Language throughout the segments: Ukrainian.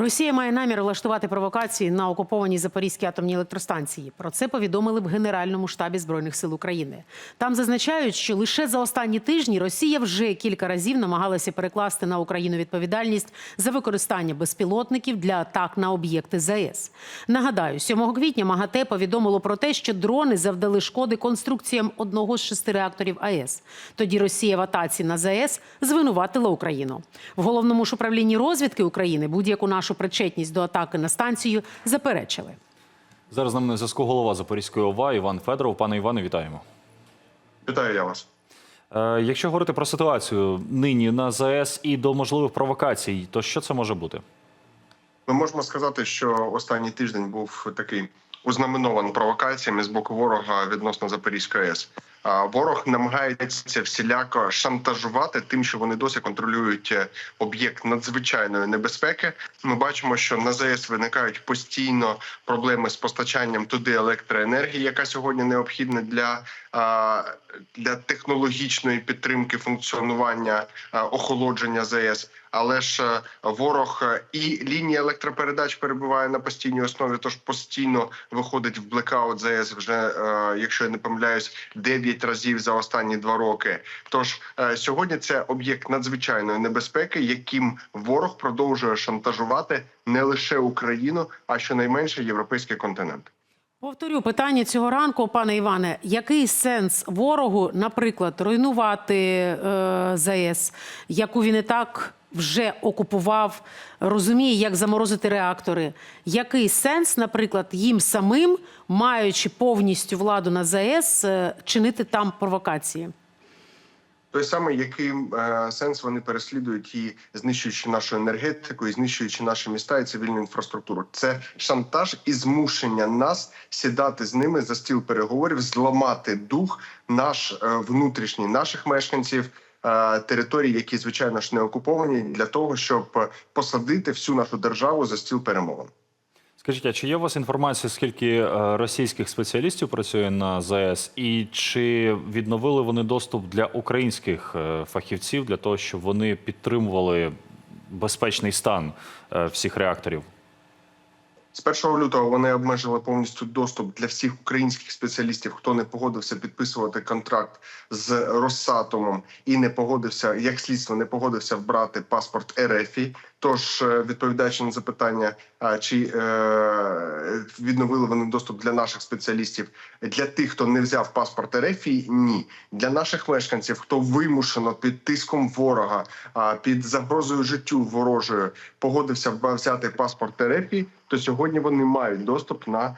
Росія має намір влаштувати провокації на окупованій Запорізькій атомній електростанції. Про це повідомили в Генеральному штабі збройних сил України. Там зазначають, що лише за останні тижні Росія вже кілька разів намагалася перекласти на Україну відповідальність за використання безпілотників для атак на об'єкти ЗАЕС. Нагадаю, 7 квітня МАГАТЕ повідомило про те, що дрони завдали шкоди конструкціям одного з шести реакторів АЕС. Тоді Росія в атаці на ЗАЕС звинуватила Україну. В головному ж управлінні розвідки України будь-яку нашу причетність до атаки на станцію заперечили. Зараз з нами на зв'язку голова Запорізької ОВА Іван Федоров. Пане Іване, вітаємо. Вітаю я вас. Е, якщо говорити про ситуацію нині на ЗАЕС і до можливих провокацій, то що це може бути? Ми можемо сказати, що останній тиждень був такий ознаменований провокаціями з боку ворога відносно Запорізької АЕС. Ворог намагається всіляко шантажувати тим, що вони досі контролюють е, об'єкт надзвичайної небезпеки. Ми бачимо, що на ЗАЕС виникають постійно проблеми з постачанням туди електроенергії, яка сьогодні необхідна для, для технологічної підтримки функціонування охолодження ЗАЕС. Але ж е, ворог е, і лінія електропередач перебуває на постійній основі, тож постійно виходить в блекаут ЗАЕС вже, якщо я не помиляюсь, 9 разів за останні два роки. Тож е, сьогодні це об'єкт надзвичайної небезпеки, яким ворог продовжує шантажувати не лише Україну, а щонайменше європейський континент. Повторю питання цього ранку, пане Іване. Який сенс ворогу, наприклад, руйнувати е, ЗАЕС, яку він і так вже окупував, розуміє, як заморозити реактори? Який сенс, наприклад, їм самим, маючи повністю владу на ЗАЕС, е, чинити там провокації? Той самий, який е, сенс вони переслідують і знищуючи нашу енергетику, і знищуючи наші міста і цивільну інфраструктуру. Це шантаж і змушення нас сідати з ними за стіл переговорів, зламати дух наш е, внутрішній наших мешканців. е, Територій, які звичайно ж не окуповані, для того, щоб посадити всю нашу державу за стіл перемовин. Скажіть, а чи є у вас інформація, скільки е, російських спеціалістів працює на ЗАЕС, і чи відновили вони доступ для українських е, фахівців для того, щоб вони підтримували безпечний стан е, всіх реакторів? З 1 лютого вони обмежили повністю доступ для всіх українських спеціалістів, хто не погодився підписувати контракт з Росатомом і не погодився, як слідство не погодився вбрати паспорт РФІ. Тож, е, відповідаючи на запитання, чи е, відновили вони доступ для наших спеціалістів для тих, хто не взяв паспорт РФІ, ні для наших мешканців, хто вимушено під тиском ворога, під загрозою життю ворожою погодився взяти паспорт РФІ, то сьогодні вони мають доступ на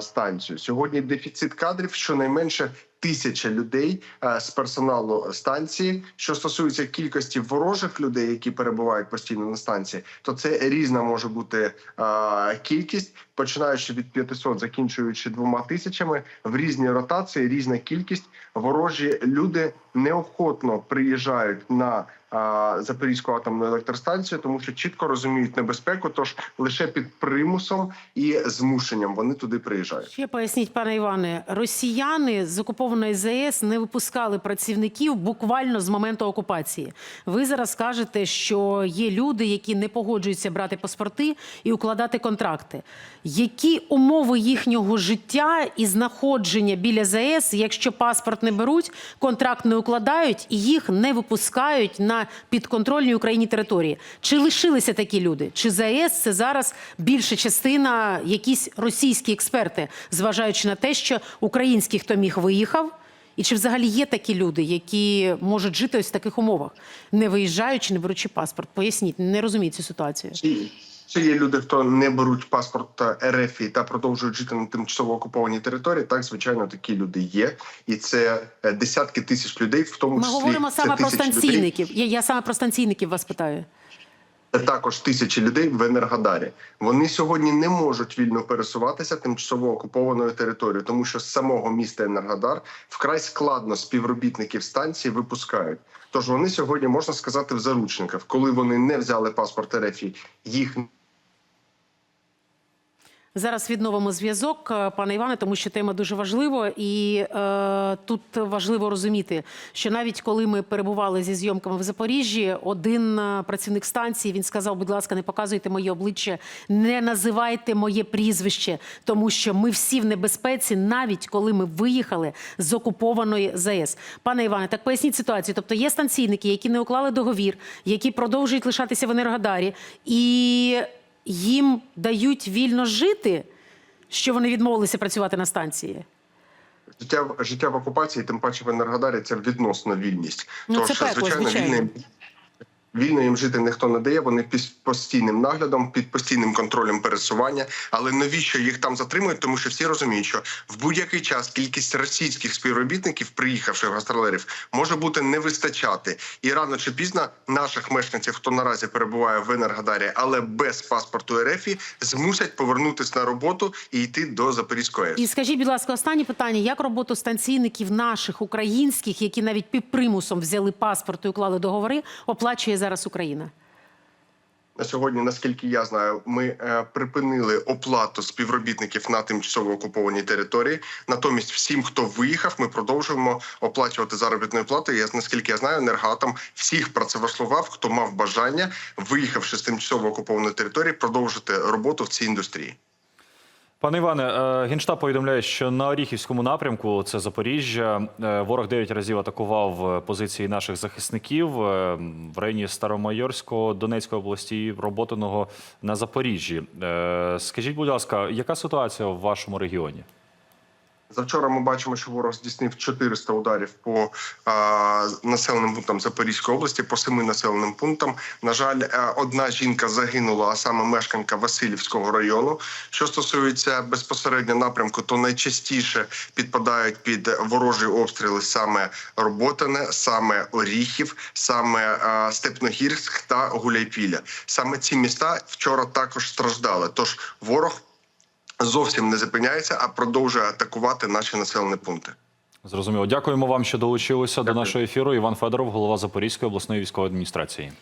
станцію. Сьогодні дефіцит кадрів щонайменше тисяча людей е, з персоналу станції. Що стосується кількості ворожих людей, які перебувають постійно на станції, то це різна може бути е, кількість, починаючи від 500, закінчуючи двома тисячами в різні ротації, різна кількість. Ворожі люди неохотно приїжджають на е, Запорізьку атомну електростанцію, тому що чітко розуміють небезпеку. Тож лише під примусом і змушенням вони туди приїжджають. Ще поясніть, пане Іване, росіяни з окупованої ЗАЕС не випускали працівників буквально з моменту окупації. Ви зараз кажете, що є люди, які не погоджуються брати паспорти і укладати контракти. Які умови їхнього життя і знаходження біля ЗАЕС, якщо паспорт не беруть, контракт не укладають і їх не випускають на підконтрольній Україні території? Чи лишилися такі люди? Чи ЗАЕС це зараз більша частина, якісь російські експерти, зважаючи на те, що український, хто міг, виїхав? І чи взагалі є такі люди, які можуть жити ось в таких умовах, не виїжджаючи, не беручи паспорт? Поясніть, не розумію цю ситуацію. Чи, є люди, хто не беруть паспорт РФ та продовжують жити на тимчасово окупованій території? Так, звичайно, такі люди є, і це е, десятки тисяч людей, в тому Ми числі говоримо саме про станційників. Я, я саме про станційників вас питаю. Це також тисячі людей в Енергодарі. Вони сьогодні не можуть вільно пересуватися тимчасово окупованою територією, тому що з самого міста Енергодар вкрай складно співробітників станції випускають. Тож вони сьогодні можна сказати в заручниках, коли вони не взяли паспорт РФ, їх Зараз відновимо зв'язок, е, пане Іване, тому що тема дуже важлива, і е, тут важливо розуміти, що навіть коли ми перебували зі зйомками в Запоріжжі, один е, працівник станції він сказав: будь ласка, не показуйте моє обличчя, не називайте моє прізвище, тому що ми всі в небезпеці, навіть коли ми виїхали з окупованої ЗАЕС. Пане Іване, так поясніть ситуацію. Тобто є станційники, які не уклали договір, які продовжують лишатися в Енергодарі, і їм дають вільно жити, що вони відмовилися працювати на станції. Життя, життя в окупації, тим паче в Енергодарі, це відносно вільність. Ну, це пекло, звичайно. вільно, вільно їм жити ніхто не дає. Вони під постійним наглядом, під постійним контролем пересування. Але навіщо їх там затримують? Тому що всі розуміють, що в будь-який час кількість російських співробітників, приїхавших гастролерів, може бути не вистачати. І рано чи пізно наших мешканців, хто наразі перебуває в Енергодарі, але без паспорту РФ, змусять повернутись на роботу і йти до Запорізької І скажіть, будь ласка, останнє питання: як роботу станційників наших українських, які навіть під примусом взяли паспорт і уклали договори, оплачує зараз Україна? На сьогодні, наскільки я знаю, ми е, припинили оплату співробітників на тимчасово окупованій території. Натомість, всім, хто виїхав, ми продовжуємо оплачувати заробітну плату. Я наскільки я знаю, енергоатом всіх працевлаштував, хто мав бажання, виїхавши з тимчасово окупованої території, продовжити роботу в цій індустрії. Пане Іване, е, Генштаб повідомляє, що на Оріхівському напрямку, це Запоріжжя, е, ворог 9 разів атакував е, позиції наших захисників в районі Старомайорського, Донецької області, і роботаного на Запоріжжі. Скажіть, будь ласка, яка ситуація в вашому регіоні? Завчора ми бачимо, що ворог здійснив 400 ударів по а, населеним пунктам Запорізької області, по семи населеним пунктам. На жаль, е, одна жінка загинула, а саме мешканка Васильівського району. Що стосується безпосередньо напрямку, то найчастіше підпадають під ворожі обстріли саме Роботине, саме Оріхів, саме а, Степногірськ та Гуляйпіля. Саме ці міста вчора також страждали. Тож ворог зовсім не зупиняється, а продовжує атакувати наші населені пункти. Зрозуміло. Дякуємо вам, що долучилися до нашого ефіру. Іван Федоров, голова Запорізької обласної військової адміністрації.